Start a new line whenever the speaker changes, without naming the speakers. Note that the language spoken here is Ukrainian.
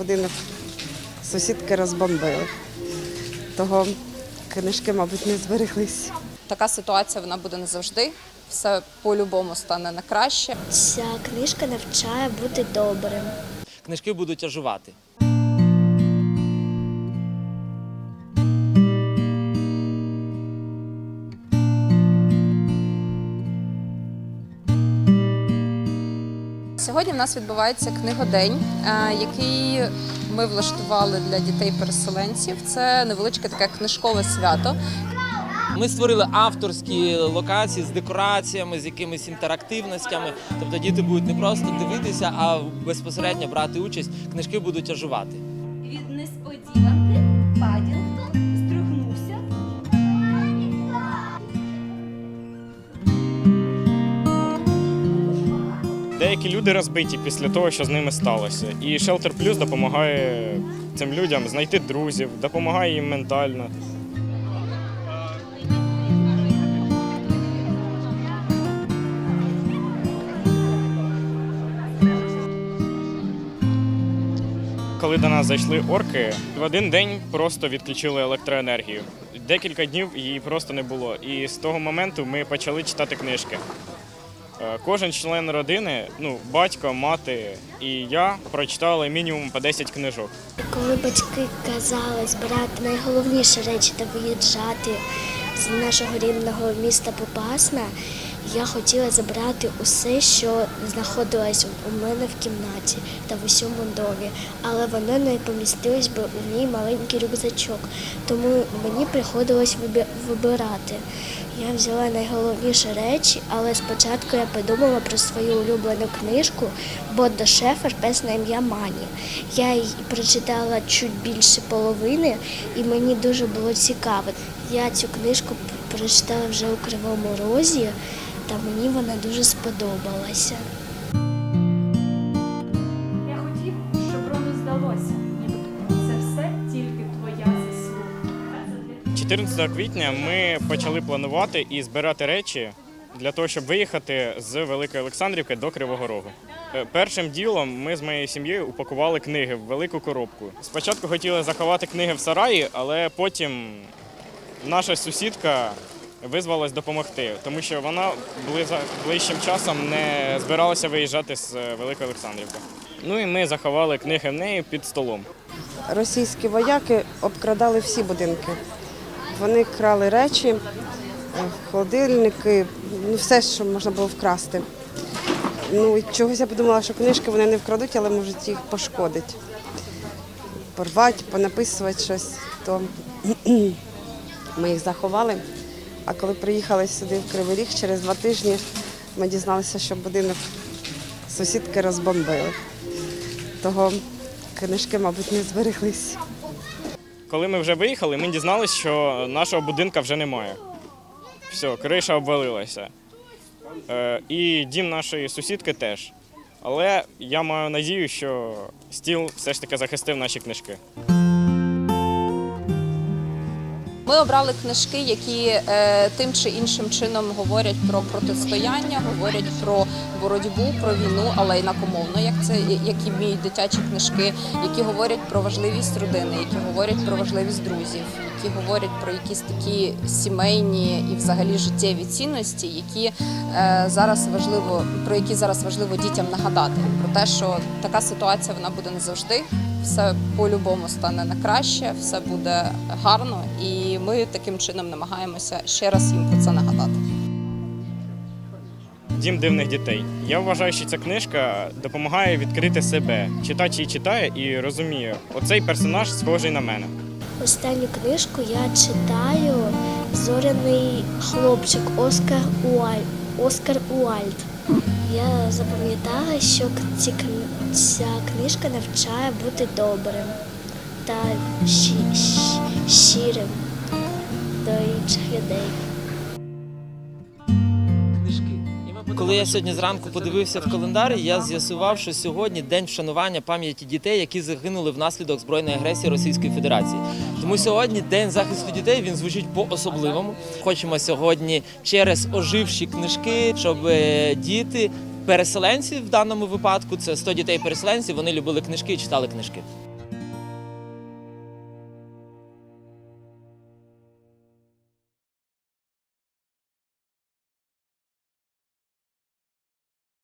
будинок сусідки розбомбили. Того книжки, мабуть, не збереглись.
Така ситуація вона буде не завжди. Все по-любому стане на краще.
Ця книжка навчає бути добрим.
Книжки будуть оживати.
Сьогодні в нас відбувається книгодень, е, який ми влаштували для дітей-переселенців. Це невеличке таке книжкове свято.
Ми створили авторські локації з декораціями, з якимись інтерактивностями. Тобто діти будуть не просто дивитися, а безпосередньо брати участь. Книжки будуть оживати.
Від несподіванки
Деякі люди розбиті після того, що з ними сталося. І Shelter Plus допомагає цим людям знайти друзів, допомагає їм ментально. Коли до нас зайшли орки, в один день просто відключили електроенергію. Декілька днів її просто не було. І з того моменту ми почали читати книжки. Е, Кожен член родини, ну, батько, мати і я прочитали мінімум по 10 книжок.
Коли батьки казали збирати найголовніші речі та виїжджати з нашого рідного міста Попасна, я хотіла забрати усе, що знаходилось у мене в кімнаті та в усьому домі, але воно не помістилось би у мій маленький рюкзачок, тому мені приходилось вибирати. Я взяла найголовніші речі, але спочатку я подумала про свою улюблену книжку Бодда Шефер Пес ім'я Мані. Я її прочитала чуть більше половини, і мені дуже було цікаво. Я цю книжку прочитала вже у Кривому Розі, та мені вона дуже сподобалася.
14 квітня ми почали планувати і збирати речі для того, щоб виїхати з Великої Олександрівки до Кривого Рогу. Е, Першим ділом ми з моєю сім'єю упакували книги в велику коробку. Спочатку хотіли заховати книги в сараї, але потім наша сусідка визвалась допомогти, тому що вона ближчим часом не збиралася виїжджати з е, Великої Олександрівки. Ну і ми заховали книги в неї під столом.
Російські вояки обкрадали всі будинки. Вони крали речі, е, холодильники, ну все, що можна було вкрасти. Ну, чогось я подумала, що книжки вони не вкрадуть, але можуть їх пошкодити. Порвати, понаписувати щось, то ми їх заховали. А коли приїхали сюди в Кривий Ріг, через два тижні ми дізналися, що будинок сусідки розбомбили. Того книжки, мабуть, не збереглись.
Коли ми вже виїхали, ми дізналися, що нашого будинка вже немає. Все, криша обвалилася. Е, і дім нашої сусідки теж. Але я маю надію, що стіл все ж таки захистив наші книжки.
Ми обрали книжки, які е, тим чи іншим чином говорять про протистояння, говорять про боротьбу, про війну, але інакомовно, як це як і дитячі книжки, які говорять про важливість родини, які говорять про важливість друзів, які говорять про якісь такі сімейні і взагалі життєві цінності, які е, зараз важливо про які зараз важливо дітям нагадати про те, що така ситуація вона буде не завжди. Все по-любому стане на краще, все буде гарно, і ми таким чином намагаємося ще раз їм про це нагадати.
Дім дивних дітей. Я вважаю, що ця книжка допомагає відкрити себе. Читач її читає і розуміє, оцей персонаж схожий на мене.
Останню книжку я читаю Зоряний хлопчик Оскар Уальд. Оскар Уальд. Я запам'ятала, що ця книжка навчає бути добрим та щирим до інших людей.
Коли я сьогодні зранку подивився в календарі, я з'ясував, що сьогодні день вшанування пам'яті дітей, які загинули внаслідок збройної агресії Російської Федерації. Тому сьогодні день захисту дітей він звучить по-особливому. Хочемо сьогодні через оживші книжки, щоб е, діти. Переселенці в даному випадку це 100 дітей переселенців. Вони любили книжки і читали книжки.